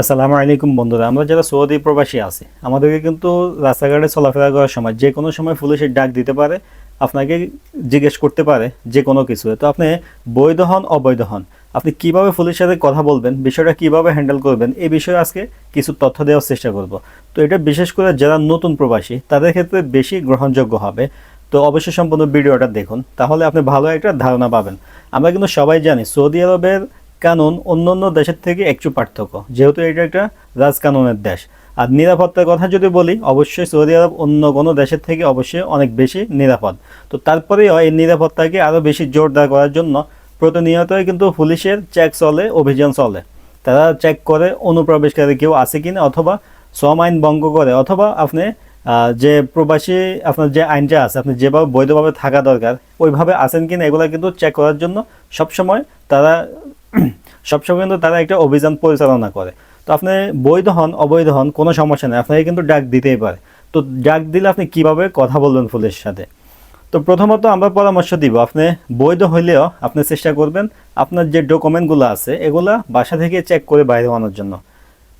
আসসালামু আলাইকুম বন্ধুরা, আমরা যারা সৌদি প্রবাসী আছি, আমাদেরকে কিন্তু রাস্তাঘাটে চলাফেরা করার সময়, যে কোনো সময় পুলিশের ডাক দিতে পারে, আপনাকে জিজ্ঞেস করতে পারে যে কোনো কিছু। তো আপনি বৈধ হন, অবৈধ হন, আপনি কীভাবে পুলিশের সাথে কথা বলবেন, বিষয়টা কীভাবে হ্যান্ডেল করবেন এই বিষয়ে আজকে কিছু তথ্য দেওয়ার চেষ্টা করব। তো এটা বিশেষ করে যারা নতুন প্রবাসী, তাদের ক্ষেত্রে বেশি গ্রহণযোগ্য হবে। তো অবশ্যই সম্পূর্ণ ভিডিওটা দেখুন, তাহলে আপনি ভালো একটা ধারণা পাবেন। আমরা কিন্তু সবাই জানি, সৌদি আরবের কানুন অন্য অন্য দেশের থেকে একটু পার্থক্য। যেহেতু এটা একটা রাজকানুনের দেশ। আর নিরাপত্তার কথা যদি বলি, অবশ্যই সৌদি আরব অন্য কোনো দেশের থেকে অবশ্যই অনেক বেশি নিরাপদ। তো তারপরেও এই নিরাপত্তাকে আরও বেশি জোরদার করার জন্য প্রতিনিয়তই কিন্তু পুলিশের চেক চলে, অভিযান চলে। তারা চেক করে অনুপ্রবেশকারী কেউ আছে কিনা অথবা শ্রম আইন ভঙ্গ করে, অথবা আপনি যে প্রবাসী, আপনার যে আইনটা আছে, আপনি যেভাবে বৈধভাবে থাকা দরকার, ওইভাবে আছেন কিনা, এগুলো কিন্তু চেক করার জন্য সবসময় তারা সবসময় কিন্তু তারা একটা অভিযান পরিচালনা করে। তো আপনি বৈধ হন, অবৈধ হন, কোনো সমস্যা নেই। আপনাকে কিন্তু ডাক দিতেই পারে। তো ডাক দিলে আপনি কীভাবে কথা বলবেন পুলিশের সাথে? তো প্রথমত আমরা পরামর্শ দিব, আপনি বৈধ হইলেও আপনি চেষ্টা করবেন, আপনার যে ডকুমেন্টগুলো আছে, এগুলা বাসা থেকে চেক করে বাইরে আনার জন্য।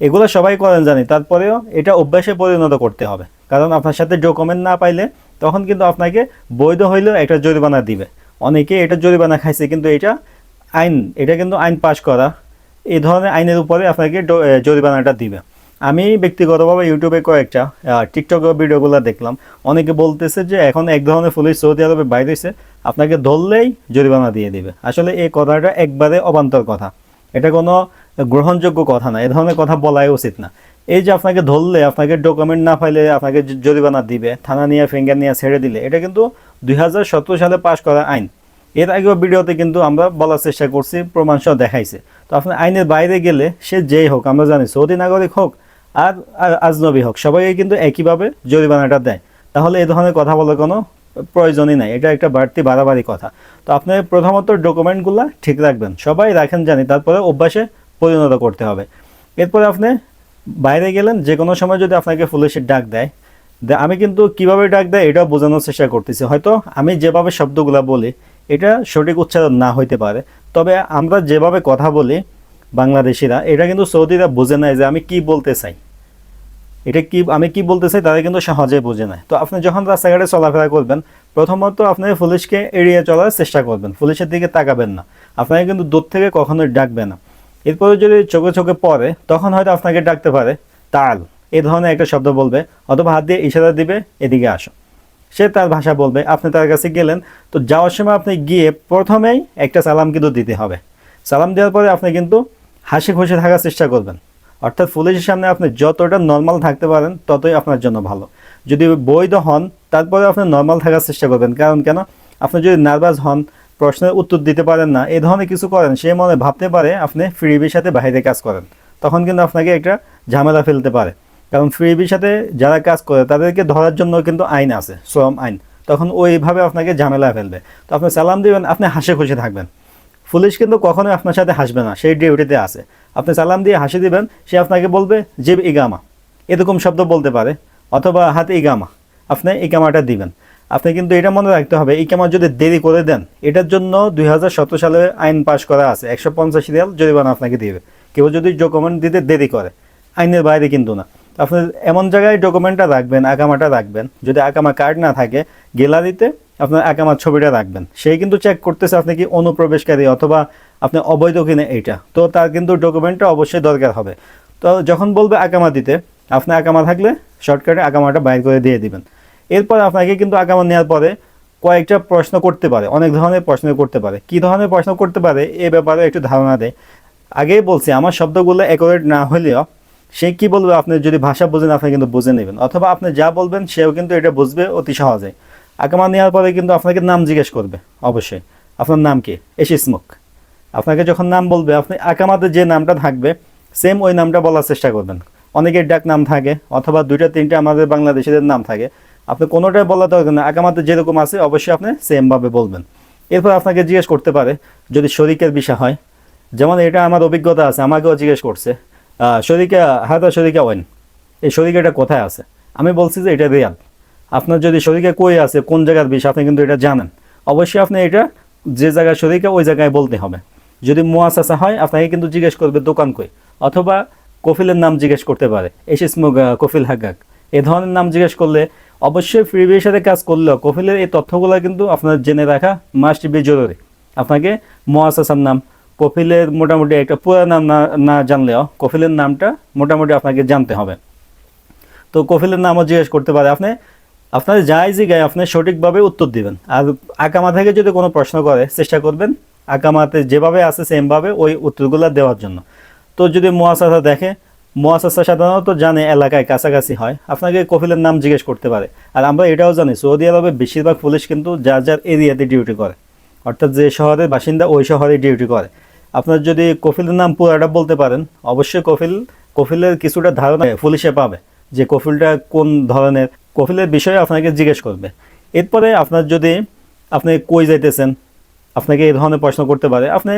এগুলো সবাই করেন জানি, তারপরেও এটা অভ্যাসে পরিণত করতে হবে। কারণ আপনার সাথে ডকুমেন্ট না পাইলে তখন কিন্তু আপনাকে বৈধ হইলেও একটা জরিমানা দিবে। অনেকে এটা জরিমানা খাইছে, কিন্তু এটা আইন, এটা কিন্তু আইন পাশ করা। এই ধরনের আইনের উপরে আপনাকে জরিমানাটা দিবে। আমি ব্যক্তিগতভাবে ইউটিউবে কয়েকটা টিকটক ভিডিওগুলো দেখলাম। অনেকে বলতেছে যে এখন এক ধরনের পুলিশ সৌদি আরবে বাইরে হয়েছে আপনাকে ধরলেই জরিমানা দিয়ে দিবে। আসলে এই কথাটা একবারে অবান্তর কথা। এটা কোনো গ্রহণযোগ্য কথা না, এ ধরনের কথা বলাই উচিত না। এই যে আপনাকে ধরলে, আপনাকে ডকুমেন্ট না পাইলে, আপনাকে জরিমানা দিবে, থানা নিয়ে ফিঙ্গার নিয়ে ছেড়ে দিলে, এটা কিন্তু দুই হাজার সতেরো সালে পাশ করা আইন। এর আগেও ভিডিওতে কিন্তু আমরা বলার চেষ্টা করছি প্রমাণ সহ দেখাইছে। তো আপনার আইনের বাইরে গেলে সে যেই হোক, আমরা জানি সৌদি নাগরিক হোক আর আজনবী হোক, সবাইকে কিন্তু একইভাবে জরিমানাটা দেয়। তাহলে এই ধরনের কথা বলার কোনো প্রয়োজনই নাই, এটা একটা বাড়তি বাড়াবাড়ি কথা। তো আপনি প্রথমত ডকুমেন্টগুলো ঠিক রাখবেন, সবাই রাখেন জানি, তারপরে অভ্যাসে পরিণত করতে হবে। এরপরে আপনি বাইরে গেলেন যে কোনো সময় যদি আপনাকে পুলিশের ডাক দেয় আমি কিন্তু কীভাবে ডাক দেয় এটাও বোঝানোর চেষ্টা করতেছি। হয়তো আমি যেভাবে শব্দগুলো বলি এটা সঠিক উচ্চারণ না হইতে পারে। তবে আমরা যেভাবে কথা বলি বাংলাদেশিরা, এটা কিন্তু সৌদিরা বোঝে নাই যে আমি কি বলতে চাই। এটা কি, আমি কি বলতে চাই তারা কিন্তু সহজে বোঝে না তো আপনি যখন রাস্তাঘাটে চলাফেরা করবেন, প্রথমত আপনি পুলিশকে এড়িয়ে চলার চেষ্টা করবেন, পুলিশের দিকে তাকাবেন না। আপনাকে কিন্তু দূর থেকে কখনোই ডাকবে না। এরপরে যদি চোখে চোখে পড়ে, তখন হয়তো আপনাকে ডাকতে পারে, তাল। এ ধরনের একটা শব্দ বলবে, অথবা হাত দিয়ে ইশারা দিবে, এদিকে আসো। সে তার ভাষা বলবে, আপনি তার কাছে গেলেন, তো যাওয়ার সময় আপনি গিয়ে প্রথমেই একটা সালাম কিন্তু দিতে হবে। সালাম দেওয়ার পরে আপনি কিন্তু হাসি খুশি থাকার চেষ্টা করবেন। অর্থাৎ পুলিশের সামনে আপনি যতটা নর্মাল থাকতে পারেন, ততই আপনার জন্য ভালো। যদি বৈধ হন তারপরে আপনি নর্মাল থাকার চেষ্টা করবেন। কারণ কেন? আপনি যদি নার্ভাস হন, প্রশ্নের উত্তর দিতে পারেন না এই ধরনের কিছু করেন, সে মনে ভাবতে পারে আপনি ফ্রিবির সাথে বাইরে কাজ করেন। তখন কিন্তু আপনাকে একটা ঝামেলা ফেলতে পারে। কারণ ফ্রিবির সাথে যারা কাজ করে, তাদেরকে ধরার জন্য কিন্তু আইন আছে, শ্রম আইন। তখন ওইভাবে আপনাকে ঝামেলা ফেলবে। তো আপনি সালাম দিবেন, আপনি হাসি খুশি থাকবেন। পুলিশ কিন্তু কখনোই আপনার সাথে হাসবে না, সেই ডিউটিতে আছে। আপনি সালাম দিয়ে হাসি দিবেন, সে আপনাকে বলবে যে ইগামা। এরকম শব্দ বলতে পারে, অথবা হাতে ইগামা। আপনি ইকামাটা দিবেন। আপনি কিন্তু এটা মনে রাখতে হবে ইকামা যদি দেরি করে দেন, এটার জন্য দুই সালে আইন পাশ করা আছে, একশো পঞ্চাশ রিয়াল জরিমানা আপনাকে দিবে। কেউ যদি ডকুমেন্ট দিতে দেরি করে, আইনের বাইরে কিন্তু না। আপনি এমন জায়গায় ডকুমেন্টটা রাখবেন আকামাটা রাখবেন। যদি আকামা কার্ড না থাকে গ্যালারিতে আপনার আকামার ছবিটা রাখবেন। সেই কিন্তু চেক করতেছে আপনি কি অনুপ্রবেশকারী অথবা আপনি অবৈধ কিনা এইটা। তো তার কিন্তু ডকুমেন্টটা অবশ্যই দরকার হবে। তো যখন বলবে আকামা দিতে, আপনি আকামা থাকলে শর্টকাটে আকামাটা বাইর করে দিয়ে দিবেন। এরপর আপনাকে কিন্তু আকামা নেওয়ার পরে কয়েকটা প্রশ্ন করতে পারে, অনেক ধরনের প্রশ্ন করতে পারে। কি ধরনের প্রশ্ন করতে পারে, এ ব্যাপারে একটু ধারণা দেয়। আগেই বলছি, আমার শব্দগুলো অ্যাকোরেট না হলেও সে কি বলবে? আপনি যদি ভাষা বোঝেন, আপনি কিন্তু বুঝে নেবেন। অথবা আপনি যা বলবেন, সেও কিন্তু এটা বুঝবে অতি সহজে। আকামা নেওয়ার পরে কিন্তু আপনাকে নাম জিজ্ঞেস করবে, অবশ্যই। আপনার নাম কি? এসি স্মোক। আপনাকে যখন নাম বলবে, আপনি আকামাতে যে নামটা থাকবে, সেম ওই নামটা বলার চেষ্টা করবেন। অনেকের ডাক নাম থাকে, অথবা দুইটা, তিনটা আমাদের বাংলাদেশিদের নাম থাকে। আপনি কোনোটাই বলা দরকার না আকামাতে যেরকম আছে, অবশ্যই আপনি সেমভাবে বলবেন। এরপর আপনাকে জিজ্ঞেস করতে পারে, যদি শরিকের বিষয় হয়। যেমন এটা আমার অভিজ্ঞতা আছে, আমাকেও জিজ্ঞেস করছে। শরিকা হায়দা শরিকা ওয়েন। এই শরিকাটা কোথায় আছে? আমি বলছি যে এটা রিয়াল। আপনার যদি শরিকা কই আছে, কোন জায়গার বিষয় আপনি কিন্তু এটা জানেন। অবশ্যই আপনি এটা যে জায়গায় শরিকা, ওই জায়গায় বলতে হবে। যদি মোয়াসাসা হয়, আপনাকে কিন্তু জিজ্ঞেস করবে দোকান কই, অথবা কফিলের নাম জিজ্ঞেস করতে পারে এসিস মুগা কফিল হাগাক এ ধরনের নাম জিজ্ঞেস করলে অবশ্যই ফ্রিবির সাথে কাজ করলেও কফিলের এই তথ্যগুলো কিন্তু আপনার জেনে রাখা মাস্ট বি জরুরি। আপনাকে মোয়াসাসার নাম কফিলের মোটামুটি একটা পুরো নাম না না জানলেও কফিলের নামটা মোটামুটি আপনাকে জানতে হবে। তো কফিলের নামও জিজ্ঞেস করতে পারে, আপনি, আপনার যাই জিগায় আপনি সঠিকভাবে উত্তর দিবেন। আর আকামা থেকে যদি কোনো প্রশ্ন করে, চেষ্টা করবেন আকামাতে যেভাবে আছে সেমভাবে ওই উত্তরগুলো দেওয়ার জন্য। তো যদি মোয়াসাসা দেখে, মোয়াসাসা সাধারণত জানে এলাকায় কাছাকাছি হয়, আপনাকে কফিলের নাম জিজ্ঞেস করতে পারে। আর আমরা এটাও জানি, সৌদি আরবে বেশিরভাগ পুলিশ কিন্তু যার যার এরিয়াতে ডিউটি করে। অর্থাৎ যে শহরের বাসিন্দা ওই শহরে ডিউটি করে। আপনার যদি কফিলের নাম পুরাটা বলতে পারেন, অবশ্যই কফিল, কফিলের কিছুটা ধারণা পুলিশে পাবে যে কফিলটা কোন ধরনের। কফিলের বিষয়ে আপনাকে জিজ্ঞেস করবে। এরপরে আপনার যদি আপনি কই যাইতেছেন, আপনাকে এই ধরনের প্রশ্ন করতে পারে, আপনি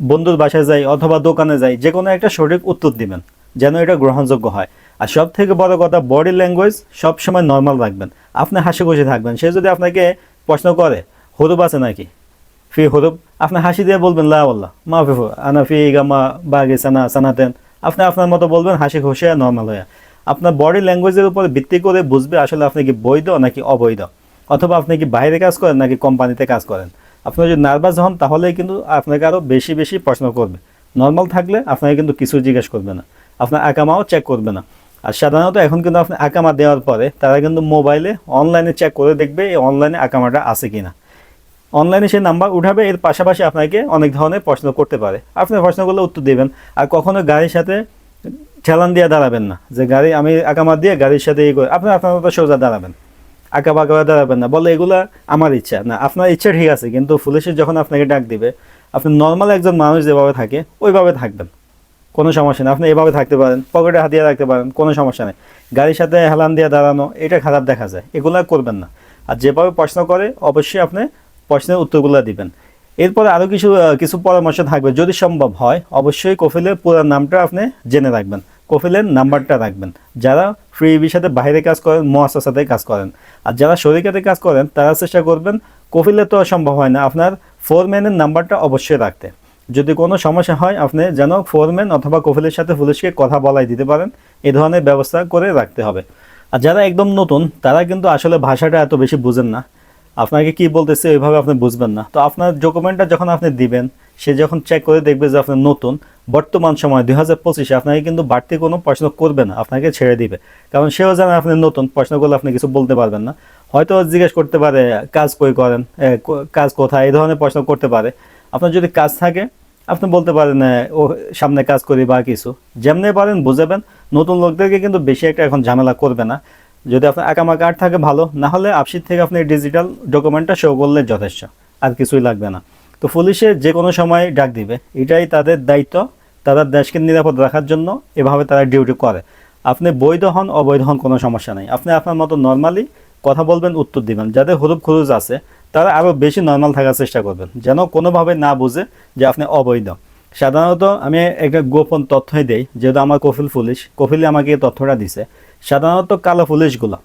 বন্ধুর বাসায় যাই অথবা দোকানে যাই যে কোনো একটা সঠিক উত্তর দিবেন, যেন এটা গ্রহণযোগ্য হয়। আর সব থেকে বড় কথা বডি ল্যাঙ্গুয়েজ সব সময় নর্মাল রাখবেন। আপনি হাসি খুশি থাকবেন। সে যদি আপনাকে প্রশ্ন করে, হরুপ আছে নাকি? ফি হরুপ আপনি হাসি দিয়ে বলবেন, লা আল্লাহ মা ফিফু আনা ফি গামা বাগে সানা সানাতেন। আপনি আপনার মতো বলবেন, হাসি খুশি আর নর্মাল হয়ে আপনার বডি ল্যাঙ্গুয়েজের উপর ভিত্তি করে বুঝবে আসলে আপনি কি বৈধ নাকি অবৈধ, অথবা আপনি কি বাইরে কাজ করেন নাকি কোম্পানিতে কাজ করেন। আপনি যদি নার্ভাস হন তাহলে কিন্তু আপনাকে আরও বেশি বেশি প্রশ্ন করবে। নর্মাল থাকলে আপনাকে কিন্তু কিছু জিজ্ঞেস করবে না। আপনার আকামাও চেক করবে না। আর সাধারণত এখন কিন্তু আপনি আকামা দেওয়ার পরে তারা কিন্তু মোবাইলে অনলাইনে চেক করে দেখবে এই অনলাইনে আকামাটা আছে কিনা। অনলাইনে সেই নাম্বার উঠাবে, এর পাশাপাশি আপনাকে অনেক ধরনের প্রশ্ন করতে পারে। আপনি প্রশ্নগুলো উত্তর দেবেন। আর কখনো গাড়ির সাথে ঠেলান দিয়ে দাঁড়াবেন না। যে গাড়ি আমি আকামা দিয়ে গাড়ির সাথে এই করে আপনি আপনার মতো সোজা দাঁড়াবেন। আঁকা বাঁকা দাঁড়াবেন না। বলে এগুলা আমার ইচ্ছা না। আপনার ইচ্ছা ঠিক আছে, কিন্তু পুলিশের যখন আপনাকে ডাক দিবে, আপনি নর্মাল একজন মানুষ যেভাবে থাকে, ওইভাবে থাকবেন। কোনো সমস্যা নেই। আপনি এভাবে থাকতে পারেন, পকেটে হাত দিয়ে রাখতে পারেন, কোনো সমস্যা নেই। গাড়ির সাথে হেলান দিয়ে দাঁড়ানো, এটা খারাপ দেখা যায়। এগুলো করবেন না। আর যেভাবে প্রশ্ন করে, অবশ্যই আপনি প্রশ্নের উত্তরগুলো দিবেন। এরপরে আরও কিছু কিছু পরামর্শ থাকবে। যদি সম্ভব হয়, অবশ্যই কফিলের পুরো নামটা আপনি জেনে রাখবেন। কফিলের নাম্বারটা রাখবেন। যারা ফ্রি সাথে বাইরে কাজ করেন মহাসাতে কাজ করেন। আর যারা শরিকাতে কাজ করেন, তারা চেষ্টা করবেন, কফিলে তো সম্ভব হয় না। আপনার ফোরম্যানের নাম্বারটা অবশ্যই রাখতে। যদি কোনো সমস্যা হয়, আপনি যেন ফোরম্যান অথবা কফিলের সাথে পুলিশকে কথা বলাই দিতে পারেন, এ ধরনের ব্যবস্থা করে রাখতে হবে। আর যারা একদম নতুন, তারা কিন্তু আসলে ভাষাটা এত বেশি বুঝেন না। আপনাকে কি বলতেছে ওইভাবে আপনি বুঝবেন না। তো আপনার ডকুমেন্টটা যখন আপনি দিবেন, সে যখন চেক করে দেখবে যে আপনার নতুন, বর্তমান সময় দুই হাজার পঁচিশে আপনাকে কিন্তু বাড়তি কোনো প্রশ্ন করবে না, আপনাকে ছেড়ে দিবে। কারণ সেও জানে আপনি নতুন, প্রশ্নগুলো আপনি কিছু বলতে পারবেন না। হয়তো জিজ্ঞেস করতে পারে, কাজ কই করেন কাজ কোথায়, এই ধরনের প্রশ্ন করতে পারে। আপনার যদি কাজ থাকে, আপনি বলতে পারেন ও, সামনে কাজ করি বা কিছু। যেমনি পারেন, বুঝাবেন। নতুন লোকদেরকে কিন্তু বেশি একটা এখন ঝামেলা করবে না। যদি আপনার আকামা কার্ড থাকে, ভালো। না হলে আপসির থেকে আপনি ডিজিটাল ডকুমেন্টটা শো করলে যথেষ্ট। আর কিছুই লাগবে না। তো পুলিশে যে কোনো সময় ডাক দিবে। এটাই তাদের দায়িত্ব, তারা দেশকে নিরাপদ রাখার জন্য এভাবে তারা ডিউটি করে। আপনি বৈধ হন, অবৈধ হন কোনো সমস্যা নেই। আপনি আপনার মতো নর্মালি কথা বলবেন, উত্তর দিবেন। যাদের হরুপ খুরুজ আছে, তারা আরও বেশি নর্মাল থাকার চেষ্টা করবেন। যেন কোনোভাবে না বুঝে যে আপনি অবৈধ। সাধারণত আমি একটা গোপন তথ্যই দেই, যেহেতু আমার কফিল পুলিশ কফিলে আমাকে এই তথ্যটা দিছে। সাধারণত কালো পুলিশগুলো,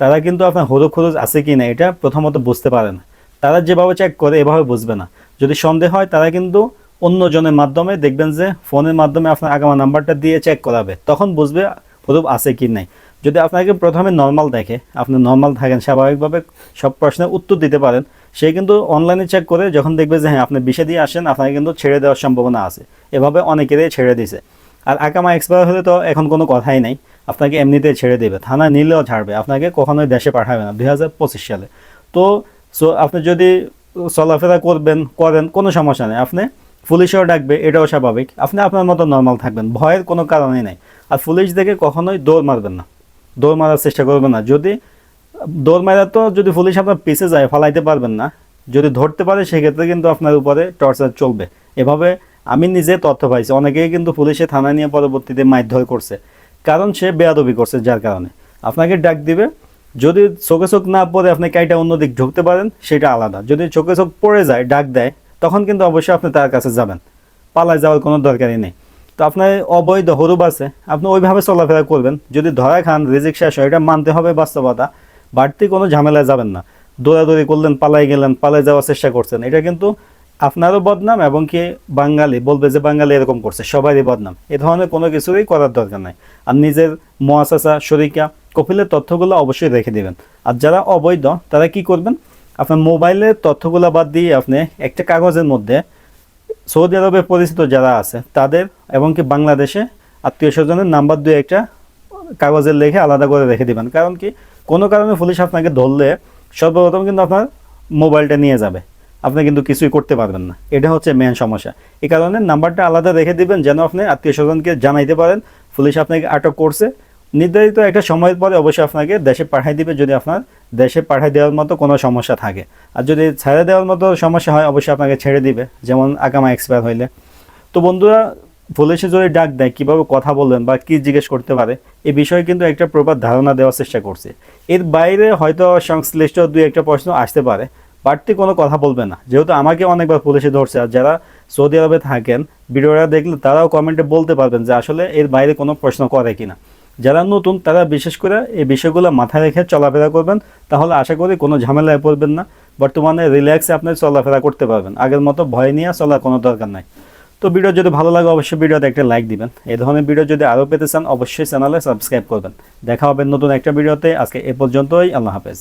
তারা কিন্তু আপনার হরুপ খরচ আছে কি না, এটা প্রথমত বুঝতে পারে না। তারা যেভাবে চেক করে, এভাবে বুঝবে না। যদি সন্দেহ হয়, তারা কিন্তু অন্যজনের মাধ্যমে দেখবেন যে ফোনের মাধ্যমে আপনার আগামা নাম্বারটা দিয়ে চেক করাবে। তখন বুঝবে হরুপ আছে কি নাই। যদি আপনাকে প্রথমে নর্মাল দেখে, আপনি নর্মাল থাকেন, স্বাভাবিকভাবে সব প্রশ্নের উত্তর দিতে পারেন সে কিন্তু অনলাইনে চেক করে যখন দেখবে যে হ্যাঁ আপনি বিষে দিয়ে আসেন, আপনাকে কিন্তু ছেড়ে দেওয়ার সম্ভাবনা আছে। এভাবে অনেকেরই ছেড়ে দিছে। আর আকামা এক্সপায়ার হলে তো এখন কোনো কথাই নাই। আপনাকে এমনিতে ছেড়ে দেবে। থানা নিলেও ছাড়বে। আপনাকে কখনোই দেশে পাঠাবে না। দুই হাজার পঁচিশ সালে। তো সো আপনি যদি চলাফেরা করবেন, করেন, কোনো সমস্যা নেই। আপনি পুলিশেও ডাকবে, এটাও স্বাভাবিক। আপনি আপনার মতো নর্মাল থাকবেন। ভয়ের কোনো কারণই নাই। আর পুলিশ দেখে কখনোই দৌড় মারবেন না। দৌড় মারার চেষ্টা করবেন না। যদি দৌড় মারা তো যদি পুলিশ আপনার পিছে যায়, ফালাইতে পারবেন না। যদি ধরতে পারে, সেক্ষেত্রে কিন্তু আপনার উপরে টর্চার চলবে। এভাবে আমি নিজে তথ্য পাইছি। অনেকেই কিন্তু পুলিশে থানা নিয়ে পরবর্তীতে মারধর করছে। কারণ সে বেয়াদবি করছে যার কারণে। আপনাকে ডাক দিবে, যদি চোখে চোখ না পড়ে আপনি কাইটা অন্যদিক ঢুকতে পারেন, সেটা আলাদা। যদি চোখে চোখ পড়ে যায়, ডাক দেয়, তখন কিন্তু অবশ্যই আপনি তার কাছে যাবেন। পালায় যাওয়ার কোনো দরকারই নেই। তো আপনার অবৈধ হরুপ আছে, আপনি ওইভাবে চলাফেরা করবেন। যদি ধরা খান, রিজিক শেষ হয়, এটা মানতে হবে বাস্তবতা। বাড়তি কোনো ঝামেলায় যাবেন না। দৌড়াদৌড়ি করলেন, পালাই গেলেন, পালাই যাওয়ার চেষ্টা করছেন। এটা কিন্তু আপনারও বদনাম এবং কি বাঙালি বলবে যে বাঙালি এরকম করছে, সবারই বদনাম। এ ধরনের কোনো কিছুরই করার দরকার নাই। আর নিজের মহাসাসা শরিকা, কপিলের তথ্যগুলো অবশ্যই রেখে দিবেন। আর যারা অবৈধ, তারা কি করবেন? আপনার মোবাইলের তথ্যগুলো বাদ দিয়ে আপনি একটা কাগজের মধ্যে সৌদি আরবে পরিচিত যারা আছে, তাদের এবং কি বাংলাদেশে আত্মীয় স্বজনের নাম্বার দুই একটা কাগজের লেখে আলাদা করে রেখে দিবেন। কারণ কি? কোনো কারণে পুলিশ আপনাকে ধরলে সর্বপ্রথম কিন্তু আপনার মোবাইলটা নিয়ে যাবে। আপনি কিন্তু কিছুই করতে পারবেন না। এটা হচ্ছে মেন সমস্যা। এই কারণে নাম্বারটা আলাদা রেখে দিবেন, যেন আপনি আত্মীয় স্বজনকে জানাইতে পারেন। পুলিশ আপনাকে আটক করছে। নির্ধারিত একটা সময়ের পরে অবশ্যই আপনাকে দেশে পাঠিয়ে দিবে যদি আপনার দেশে পাঠিয়ে দেওয়ার মতো কোনো সমস্যা থাকে। আর যদি ছেড়ে দেওয়ার মতো সমস্যা হয়, অবশ্যই আপনাকে ছেড়ে দিবে। যেমন আগামা এক্সপায়ার হইলে। তো বন্ধুরা পুলিশে যদি ডাক দেয়, কীভাবে কথা বলবেন বা কী জিজ্ঞেস করতে পারে এই বিষয়ে কিন্তু একটা প্রপার ধারণা দেওয়ার চেষ্টা করছে। এর বাইরে হয়তো সংশ্লিষ্ট দুই একটা প্রশ্ন আসতে পারে, বাড়তি কোনো কথা বলবে না। যেহেতু আমাকে অনেকবার পুলিশে ধরছে, আর যারা সৌদি আরবে থাকেন ভিডিওটা দেখলে তারাও কমেন্টে বলতে পারবেন যে আসলে এর বাইরে কোনো প্রশ্ন করে কিনা। যারা নতুন, তারা বিশেষ করে এই বিষয়গুলো মাথায় রেখে চলাফেরা করবেন, তাহলে আশা করি কোনো ঝামেলায় পড়বেন না। বর্তমানে রিল্যাক্সে আপনি চলাফেরা করতে পারবেন। আগের মতো ভয় নিয়ে চলার কোনো দরকার নাই। তো ভিডিও যদি ভালো লাগে, অবশ্যই ভিডিওতে একটা লাইক দিবেন। এই ধরনের ভিডিও যদি আরও পেতে চান, অবশ্যই চ্যানেলে সাবস্ক্রাইব করবেন। দেখা হবে নতুন একটা ভিডিওতে। আজকে এ পর্যন্তই, আল্লাহ হাফেজ।